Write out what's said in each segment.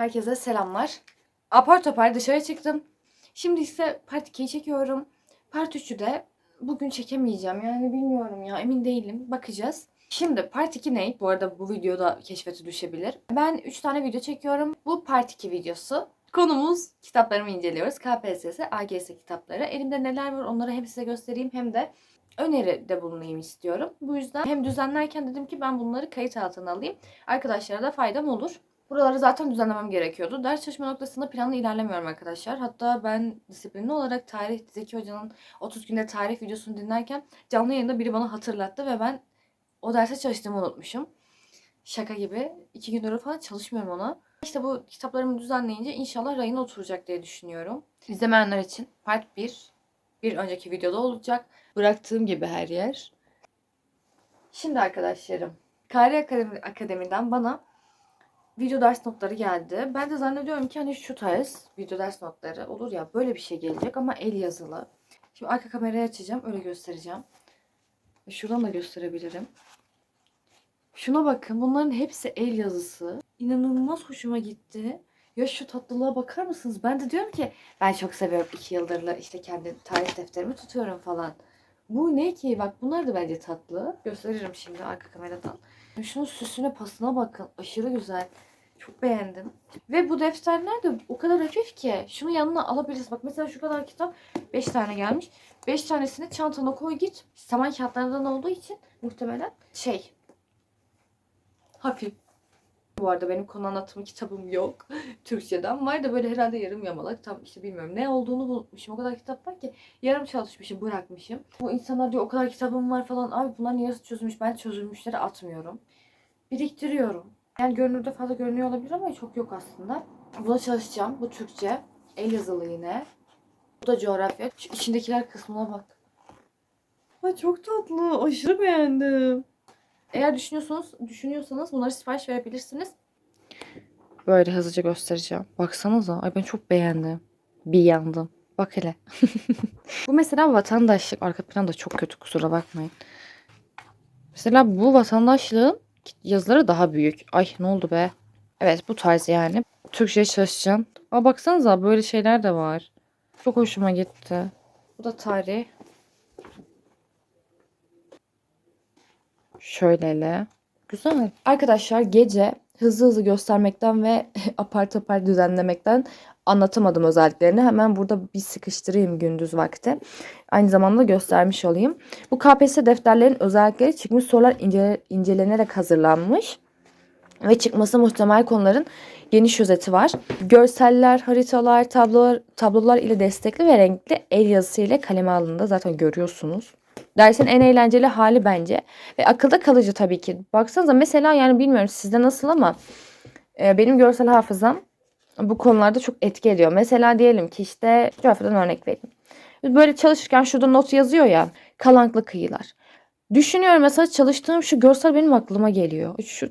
Herkese selamlar. Apar topar dışarı çıktım. Şimdi ise part 2'yi çekiyorum. Part 3'ü de bugün çekemeyeceğim. Yani bilmiyorum ya emin değilim. Bakacağız. Şimdi part 2 ne? Bu arada bu videoda keşfete düşebilir. Ben 3 tane video çekiyorum. Bu part 2 videosu. Konumuz kitaplarımı inceliyoruz. KPSS, AGS kitapları. Elimde neler var onları hem size göstereyim hem de öneride bulunayım istiyorum. Bu yüzden hem düzenlerken dedim ki ben bunları kayıt altına alayım. Arkadaşlara da faydam olur. Buraları zaten düzenlemem gerekiyordu. Ders çalışma noktasında planlı ilerlemiyorum arkadaşlar. Hatta ben disiplinli olarak tarih Zeki Hoca'nın 30 günde tarih videosunu dinlerken canlı yayında biri bana hatırlattı ve ben o derse çalıştığımı unutmuşum. Şaka gibi. iki gündür falan çalışmıyorum ona. İşte bu kitaplarımı düzenleyince inşallah rayına oturacak diye düşünüyorum. İzlemeyenler için part 1 bir önceki videoda olacak. Bıraktığım gibi her yer. Şimdi arkadaşlarım, Kari Akademi, Akademi'den bana video ders notları geldi. Ben de zannediyorum ki hani şu tarz video ders notları olur ya böyle bir şey gelecek ama el yazılı. Şimdi arka kamerayı açacağım öyle göstereceğim. Şuradan da gösterebilirim. Şuna bakın bunların hepsi el yazısı. İnanılmaz hoşuma gitti. Ya şu tatlılığa bakar mısınız? Ben de diyorum ki ben çok seviyorum iki yıldırla işte kendi tarih defterimi tutuyorum falan. Bu ne ki? Bak bunlar da bence tatlı. Gösteririm şimdi arka kameradan. Şunun süsüne pasına bakın. Aşırı güzel. Çok beğendim. Ve bu defterler de o kadar hafif ki. Şunu yanına alabiliriz. Bak mesela şu kadar kitap 5 tane gelmiş. 5 tanesini çantana koy git. Saman kağıtlarından olduğu için muhtemelen şey hafif. Bu arada benim konu anlatımı kitabım yok. Türkçeden. Var da böyle herhalde yarım yamalak. Tam işte bilmiyorum ne olduğunu unutmuşum. O kadar kitap var ki yarım çalışmışım, bırakmışım. Bu insanlar diyor o kadar kitabım var falan. Abi bunların yarısı çözülmüş. Ben çözülmüşleri atmıyorum. Biriktiriyorum. Yani görünürde fazla görünüyor olabilir ama çok yok aslında. Buna çalışacağım. Bu Türkçe. El yazılı yine. Bu da coğrafya. Şu içindekiler kısmına bak. Ay çok tatlı. Aşırı beğendim. Eğer düşünüyorsanız, düşünüyorsanız bunları sipariş verebilirsiniz. Böyle hızlıca göstereceğim. Baksanıza. Ay ben çok beğendim. Bir yandım. Bak hele. bu mesela vatandaşlık. Arka plan da çok kötü kusura bakmayın. Mesela bu vatandaşlığın yazıları daha büyük. Ay ne oldu be? Evet bu tarz yani. Türkçe çalışacağım. Aa baksanıza böyle şeyler de var. Çok hoşuma gitti. Bu da tarih. Şöyle. Güzel. Arkadaşlar gece hızlı hızlı göstermekten ve apar topar düzenlemekten anlatamadım özelliklerini. Hemen burada bir sıkıştırayım gündüz vakti. Aynı zamanda göstermiş olayım. Bu KPSS defterlerin özellikleri çıkmış sorular ince, incelenerek hazırlanmış. Ve çıkması muhtemel konuların geniş özeti var. Görseller, haritalar, tablolar, tablolar ile destekli ve renkli el yazısı ile kaleme alındığında zaten görüyorsunuz. Dersin en eğlenceli hali bence. Ve akılda kalıcı tabii ki. Baksanıza mesela yani bilmiyorum sizde nasıl ama e, benim görsel hafızam bu konularda çok etki ediyor. Mesela diyelim ki işte coğrafyadan örnek vereyim. Böyle çalışırken şurada not yazıyor ya. Kalanklı kıyılar. Düşünüyorum mesela çalıştığım şu görsel benim aklıma geliyor. Şu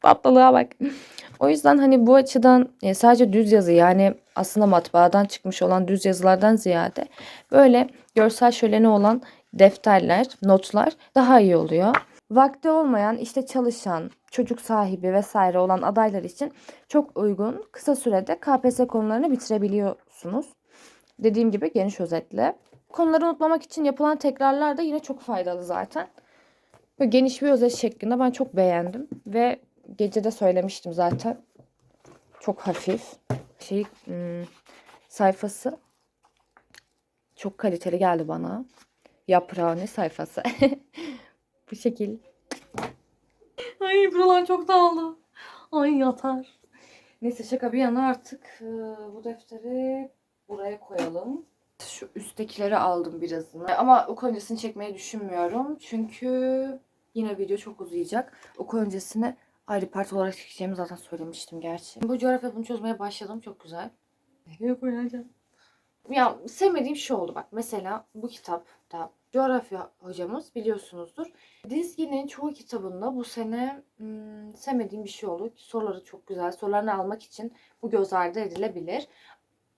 tatlılığa bak. O yüzden hani bu açıdan e, sadece düz yazı yani aslında matbaadan çıkmış olan düz yazılardan ziyade böyle görsel şöleni olan defterler, notlar daha iyi oluyor. Vakti olmayan, işte çalışan, çocuk sahibi vesaire olan adaylar için çok uygun. Kısa sürede KPSS konularını bitirebiliyorsunuz. Dediğim gibi geniş özetle. Konuları unutmamak için yapılan tekrarlar da yine çok faydalı zaten. Böyle geniş bir özet şeklinde ben çok beğendim ve gece de söylemiştim zaten. Çok hafif. Şey hmm, sayfası çok kaliteli geldi bana. Yaprağını sayfası. Bu şekil. Ay buralar çok dağıldı. Ay yatar. Neyse şaka bir yana artık e, bu defteri buraya koyalım. Şu üsttekileri aldım birazını. Ama okul öncesini çekmeyi düşünmüyorum. Çünkü yine video çok uzayacak. Okul öncesine ayrı part olarak çekeceğimi zaten söylemiştim gerçi. Bu coğrafya bunu çözmeye başladım. Çok güzel. Nereye koyacağım? Ya sevmediğim şu oldu bak. Mesela bu kitapta coğrafya hocamız biliyorsunuzdur. Dizgin'in çoğu kitabında bu sene hmm, sevmediğim bir şey oldu. Soruları çok güzel. Sorularını almak için bu göz ardı edilebilir.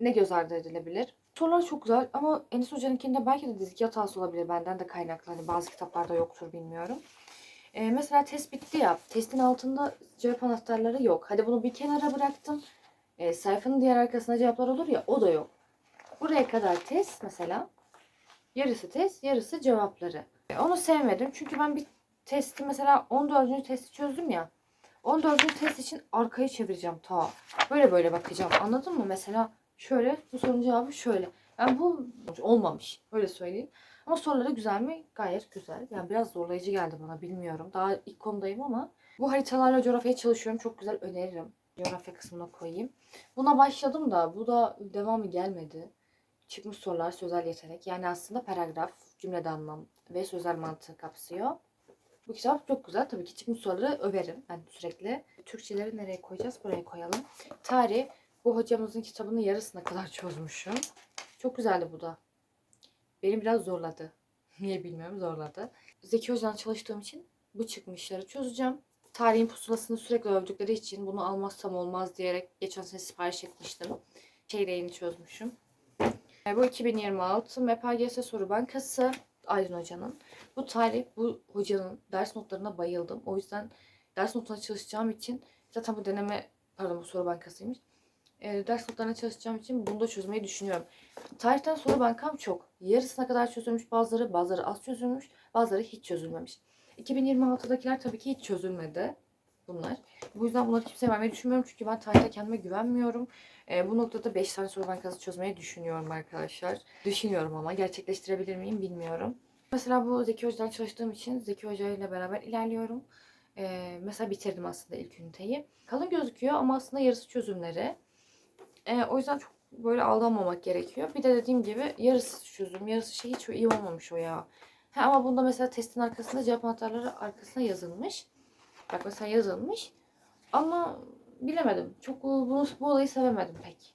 Ne göz ardı edilebilir? Sorular çok güzel ama Enis Hoca'nınkinde belki de dizgi hatası olabilir. Benden de kaynaklı. Hani bazı kitaplarda yoktur bilmiyorum. Ee, mesela test bitti ya. Testin altında cevap anahtarları yok. Hadi bunu bir kenara bıraktım. e, sayfanın diğer arkasında cevaplar olur ya o da yok. Buraya kadar test mesela. Yarısı test, yarısı cevapları. E, Onu sevmedim çünkü ben bir testi mesela 14. testi çözdüm ya. 14. test için arkayı çevireceğim ta. Böyle böyle bakacağım. Anladın mı? Mesela şöyle bu sorunun cevabı şöyle. Yani bu olmamış. Öyle söyleyeyim. Ama soruları güzel mi? Gayet güzel. Yani biraz zorlayıcı geldi bana bilmiyorum. Daha ilk konudayım ama bu haritalarla coğrafyaya çalışıyorum. Çok güzel öneririm. Coğrafya kısmına koyayım. Buna başladım da bu da devamı gelmedi. Çıkmış sorular sözel yetenek. Yani aslında paragraf, cümlede anlam ve sözel mantığı kapsıyor. Bu kitap çok güzel. Tabii ki çıkmış soruları överim ben sürekli. Türkçeleri nereye koyacağız? Buraya koyalım. Tarih. Bu hocamızın kitabının yarısına kadar çözmüşüm. Çok güzeldi bu da. Beni biraz zorladı. Niye bilmiyorum zorladı. Zeki Hoca'dan çalıştığım için bu çıkmışları çözeceğim. Tarihin pusulasını sürekli övdükleri için bunu almazsam olmaz diyerek geçen sene sipariş etmiştim. Çeyreğini çözmüşüm. E, Bu 2026 MEPAGS Soru Bankası Aydın Hoca'nın. Bu tarih bu hocanın ders notlarına bayıldım. O yüzden ders notuna çalışacağım için zaten bu deneme pardon bu soru bankasıymış. E, ders notlarına çalışacağım için bunu da çözmeyi düşünüyorum. Tarihten soru bankam çok. Yarısına kadar çözülmüş bazıları, bazıları az çözülmüş, bazıları hiç çözülmemiş. 2026'dakiler tabii ki hiç çözülmedi bunlar. Bu yüzden bunları kimseye vermeyi düşünmüyorum çünkü ben tarihte kendime güvenmiyorum. E, bu noktada 5 tane soru bankası çözmeyi düşünüyorum arkadaşlar. Düşünüyorum ama gerçekleştirebilir miyim bilmiyorum. Mesela bu Zeki Hoca'dan çalıştığım için Zeki Hoca ile beraber ilerliyorum. E, mesela bitirdim aslında ilk üniteyi. Kalın gözüküyor ama aslında yarısı çözümleri. E, o yüzden çok böyle aldanmamak gerekiyor. Bir de dediğim gibi yarısı çözüm, yarısı şey hiç iyi olmamış o ya. Ha, ama bunda mesela testin arkasında cevap anahtarları arkasına yazılmış. Bak mesela yazılmış. Ama bilemedim. Çok bunu, bu olayı sevemedim pek.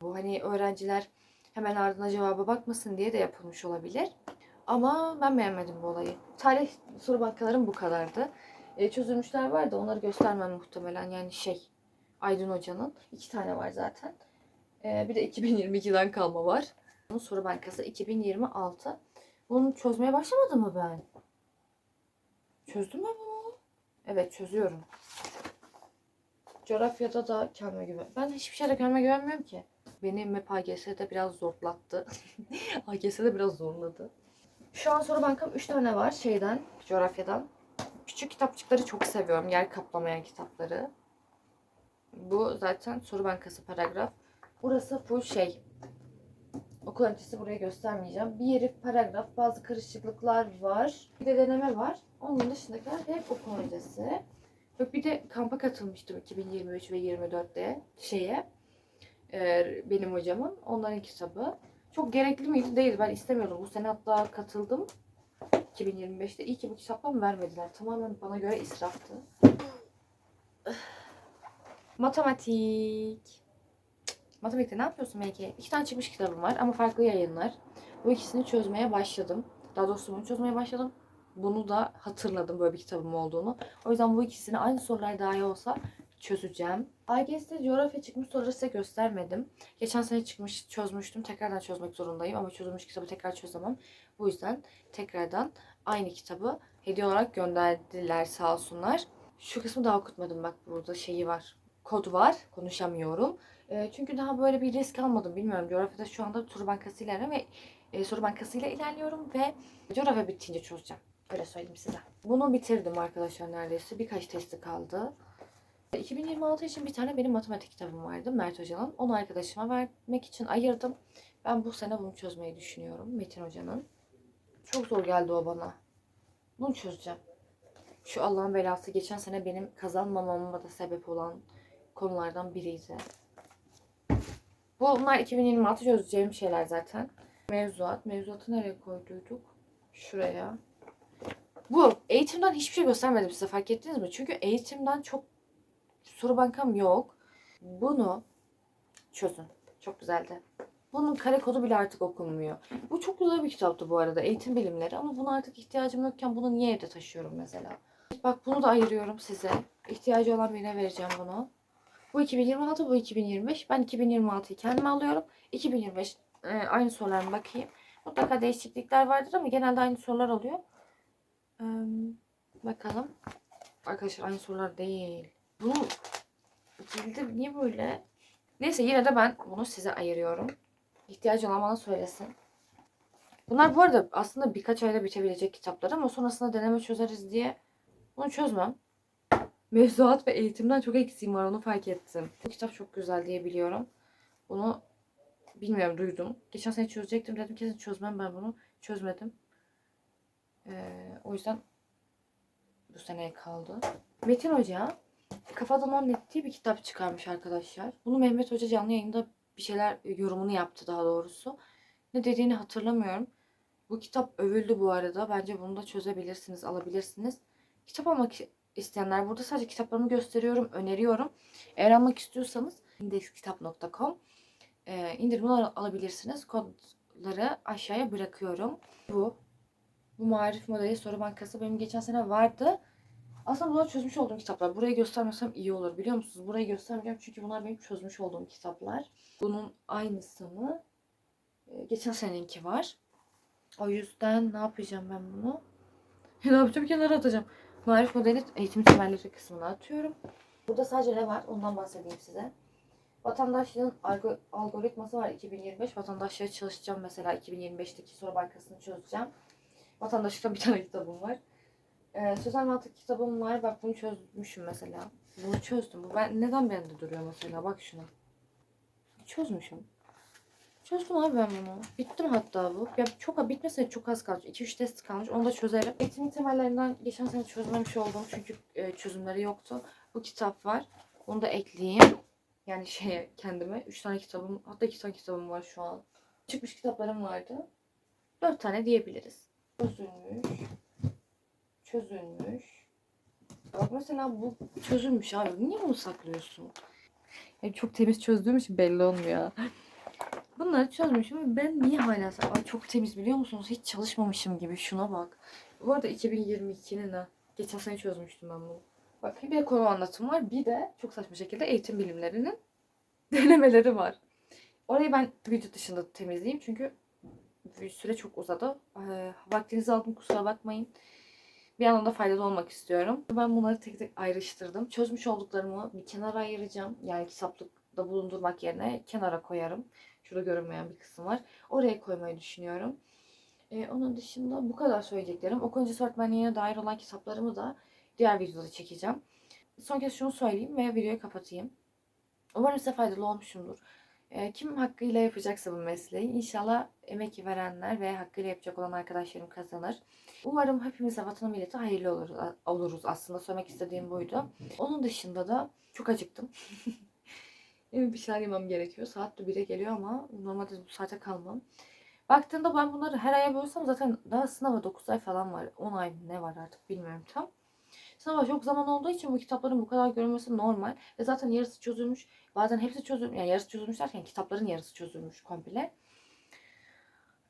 Bu hani öğrenciler hemen ardına cevaba bakmasın diye de yapılmış olabilir. Ama ben beğenmedim bu olayı. Tarih soru bankalarım bu kadardı. E, çözülmüşler var da onları göstermem muhtemelen. Yani şey Aydın Hoca'nın. iki tane var zaten. E, bir de 2022'den kalma var. Bunun soru bankası 2026. Bunu çözmeye başlamadım mı ben? Çözdüm mü bunu? Evet çözüyorum. Coğrafyada da kendime güven. Ben hiçbir şeyde kendime güvenmiyorum ki. Beni MEP AGS'de biraz zorlattı. AGS'de biraz zorladı. Şu an soru bankam 3 tane var şeyden, coğrafyadan. Küçük kitapçıkları çok seviyorum. Yer kaplamayan kitapları. Bu zaten soru bankası paragraf. Burası full şey. Okul öncesi buraya göstermeyeceğim. Bir yeri paragraf, bazı karışıklıklar var. Bir de deneme var. Onun dışındakiler hep okul öncesi. Yok bir de kampa katılmıştım 2023 ve 24'te şeye. e, benim hocamın. Onların kitabı. Çok gerekli miydi? Değil. Ben istemiyordum. Bu sene hatta katıldım. 2025'te. İyi ki bu kitaptan vermediler. Tamamen bana göre israftı. Matematik. Matematikte ne yapıyorsun Melike? İki tane çıkmış kitabım var ama farklı yayınlar. Bu ikisini çözmeye başladım. Daha doğrusu bunu çözmeye başladım. Bunu da hatırladım böyle bir kitabım olduğunu. O yüzden bu ikisini aynı sorular dahi olsa çözeceğim. AGS'de coğrafya çıkmış soruları size göstermedim. Geçen sene çıkmış çözmüştüm. Tekrardan çözmek zorundayım ama çözülmüş kitabı tekrar çözemem. Bu yüzden tekrardan aynı kitabı hediye olarak gönderdiler sağ olsunlar. Şu kısmı daha okutmadım bak burada şeyi var. Kod var. Konuşamıyorum. E, çünkü daha böyle bir risk almadım. Bilmiyorum. Coğrafyada şu anda tur bankası ilerliyorum ve e, soru bankasıyla ilerliyorum ve coğrafya bitince çözeceğim. Öyle söyleyeyim size. Bunu bitirdim arkadaşlar neredeyse. Birkaç testi kaldı. 2026 için bir tane benim matematik kitabım vardı Mert Hoca'nın. Onu arkadaşıma vermek için ayırdım. Ben bu sene bunu çözmeyi düşünüyorum Metin Hoca'nın. Çok zor geldi o bana. Bunu çözeceğim. Şu Allah'ın belası geçen sene benim kazanmamama da sebep olan konulardan biriydi. Bunlar 2026 çözeceğim şeyler zaten. Mevzuat. Mevzuatı nereye koyduyduk? Şuraya. Bu eğitimden hiçbir şey göstermedim size fark ettiniz mi? Çünkü eğitimden çok soru bankam yok. Bunu çözün. Çok güzeldi. Bunun kare kodu bile artık okunmuyor. Bu çok güzel bir kitaptı bu arada. Eğitim bilimleri ama buna artık ihtiyacım yokken bunu niye evde taşıyorum mesela? Bak bunu da ayırıyorum size. İhtiyacı olan birine vereceğim bunu. Bu 2026, bu 2025. Ben 2026'yı kendime alıyorum. 2025 e, aynı sorularına bakayım. Mutlaka değişiklikler vardır ama genelde aynı sorular oluyor. Bakalım. Arkadaşlar aynı sorular değil. Bu cildi niye böyle? Neyse yine de ben bunu size ayırıyorum. İhtiyacı olan bana söylesin. Bunlar bu arada aslında birkaç ayda bitebilecek kitaplar ama sonrasında deneme çözeriz diye bunu çözmem. Mevzuat ve eğitimden çok eksiğim var onu fark ettim. Bu kitap çok güzel diye biliyorum. Bunu bilmiyorum duydum. Geçen sene çözecektim dedim kesin çözmem ben bunu. Çözmedim. Ee, o yüzden bu seneye kaldı. Metin Hoca Kafadan On Net diye bir kitap çıkarmış arkadaşlar. Bunu Mehmet Hoca canlı yayında bir şeyler yorumunu yaptı daha doğrusu. Ne dediğini hatırlamıyorum. Bu kitap övüldü bu arada. Bence bunu da çözebilirsiniz, alabilirsiniz. Kitap almak isteyenler burada sadece kitaplarımı gösteriyorum, öneriyorum. Eğer almak istiyorsanız indexkitap.com e, indirimini al- alabilirsiniz. Kodları aşağıya bırakıyorum. Bu. Bu marif modeli soru bankası benim geçen sene vardı. Aslında bunlar çözmüş olduğum kitaplar. Burayı göstermesem iyi olur biliyor musunuz? Burayı göstermeyeceğim çünkü bunlar benim çözmüş olduğum kitaplar. Bunun aynısını e, geçen seneninki var. O yüzden ne yapacağım ben bunu? ne yapacağım? Kenara atacağım. Marif modeli eğitim temelleri kısmına atıyorum. Burada sadece ne var? Ondan bahsedeyim size. Vatandaşlığın algo- algoritması var 2025. Vatandaşlığa çalışacağım mesela 2025'teki soru bankasını çözeceğim. Vatandaşlıkta bir tane kitabım var. Ee, sözel mantık kitabım var. Bak bunu çözmüşüm mesela. Bunu çözdüm. Bu ben neden bende duruyor mesela? Bak şuna. Çözmüşüm. Çözdüm abi ben bunu. Bittim hatta bu. Ya çok bitmese çok az kalmış. 2-3 test kalmış. Onu da çözerim. Eğitimin temellerinden geçen sene çözmemiş olduğum çünkü e, çözümleri yoktu. Bu kitap var. Onu da ekleyeyim. Yani şeye kendime. 3 tane kitabım hatta 2 tane kitabım var şu an. Çıkmış kitaplarım vardı. 4 tane diyebiliriz. Çözülmüş. Çözülmüş. Bak mesela bu çözülmüş abi. Niye bunu saklıyorsun? Ya çok temiz çözdüğüm için belli olmuyor. Bunları çözmüşüm ben niye hala Ay çok temiz biliyor musunuz? Hiç çalışmamışım gibi. Şuna bak. Bu arada 2022'nin ha. Geçen sene çözmüştüm ben bunu. Bak bir konu anlatım var. Bir de çok saçma şekilde eğitim bilimlerinin denemeleri var. Orayı ben video dışında temizleyeyim çünkü süre çok uzadı. Ee, vaktinizi aldım kusura bakmayın. Bir yandan da faydalı olmak istiyorum. Ben bunları tek tek ayrıştırdım. Çözmüş olduklarımı bir kenara ayıracağım. Yani kitaplıkta bulundurmak yerine kenara koyarım. Şurada görünmeyen bir kısım var. Oraya koymayı düşünüyorum. Ee, onun dışında bu kadar söyleyeceklerim. Okuyuncu öğretmenliğine dair olan kitaplarımı da diğer videoda çekeceğim. Son kez şunu söyleyeyim ve videoyu kapatayım. Umarım size faydalı olmuşumdur. Ee, kim hakkıyla yapacaksa bu mesleği inşallah emek verenler ve hakkıyla yapacak olan arkadaşlarım kazanır. Umarım hepimize vatan millete hayırlı oluruz, oluruz aslında söylemek istediğim buydu. Onun dışında da çok acıktım. Bir şeyler yemem gerekiyor. Saat de 1'e geliyor ama normalde bu saate kalmam. Baktığında ben bunları her aya bölsem zaten daha sınava 9 ay falan var. 10 ay ne var artık bilmiyorum tam. Sınava çok zaman olduğu için bu kitapların bu kadar görünmesi normal. Ve zaten yarısı çözülmüş. Bazen hepsi çözülmüş. Yani yarısı çözülmüş derken kitapların yarısı çözülmüş komple.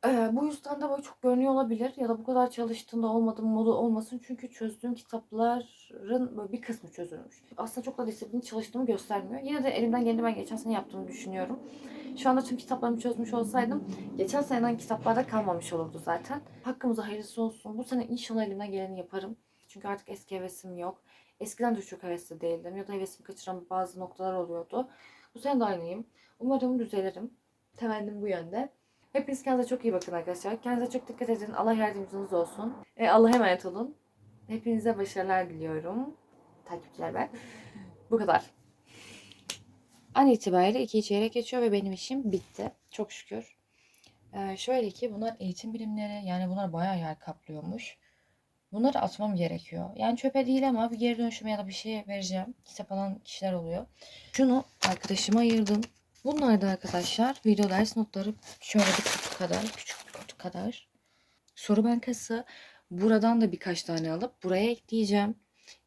Ee, bu yüzden de böyle çok görünüyor olabilir. Ya da bu kadar çalıştığında olmadım modu olmasın. Çünkü çözdüğüm kitapların böyle bir kısmı çözülmüş. Aslında çok da disiplinli çalıştığımı göstermiyor. Yine de elimden geleni ben geçen sene yaptığımı düşünüyorum. Şu anda tüm kitaplarımı çözmüş olsaydım geçen seneden kitaplarda kalmamış olurdu zaten. Hakkımıza hayırlısı olsun. Bu sene inşallah elimden geleni yaparım. Çünkü artık eski hevesim yok. Eskiden de çok hevesli değildim. Ya da hevesimi kaçıran bazı noktalar oluyordu. Bu sene de aynıyım. Umarım düzelirim. Temennim bu yönde. Hepiniz kendinize çok iyi bakın arkadaşlar. Kendinize çok dikkat edin. Allah yardımcınız olsun. E, Allah'a emanet olun. Hepinize başarılar diliyorum. Takipçiler ben. Bu kadar. An itibariyle iki çeyrek geçiyor ve benim işim bitti. Çok şükür. Ee, şöyle ki bunlar eğitim bilimleri. Yani bunlar bayağı yer kaplıyormuş. Bunları atmam gerekiyor. Yani çöpe değil ama bir geri dönüşüm ya da bir şey vereceğim. Kitap alan kişiler oluyor. Şunu arkadaşıma ayırdım. Bunlar da arkadaşlar video ders notları şöyle bir kutu kadar, küçük bir kutu kadar. Soru bankası. Buradan da birkaç tane alıp buraya ekleyeceğim.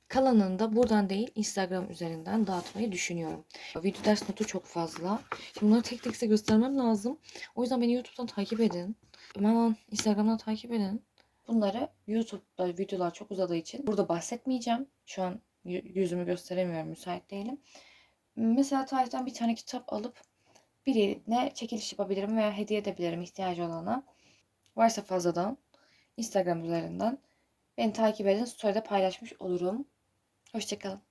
Kalanını da buradan değil Instagram üzerinden dağıtmayı düşünüyorum. Video ders notu çok fazla. Şimdi bunları tek tek size göstermem lazım. O yüzden beni YouTube'dan takip edin. Aman Instagram'dan takip edin. Bunları YouTube'da videolar çok uzadığı için burada bahsetmeyeceğim. Şu an yü- yüzümü gösteremiyorum, müsait değilim. Mesela tarihten bir tane kitap alıp birine çekiliş yapabilirim veya hediye edebilirim ihtiyacı olana. Varsa fazladan Instagram üzerinden beni takip edin. Story'de paylaşmış olurum. Hoşçakalın.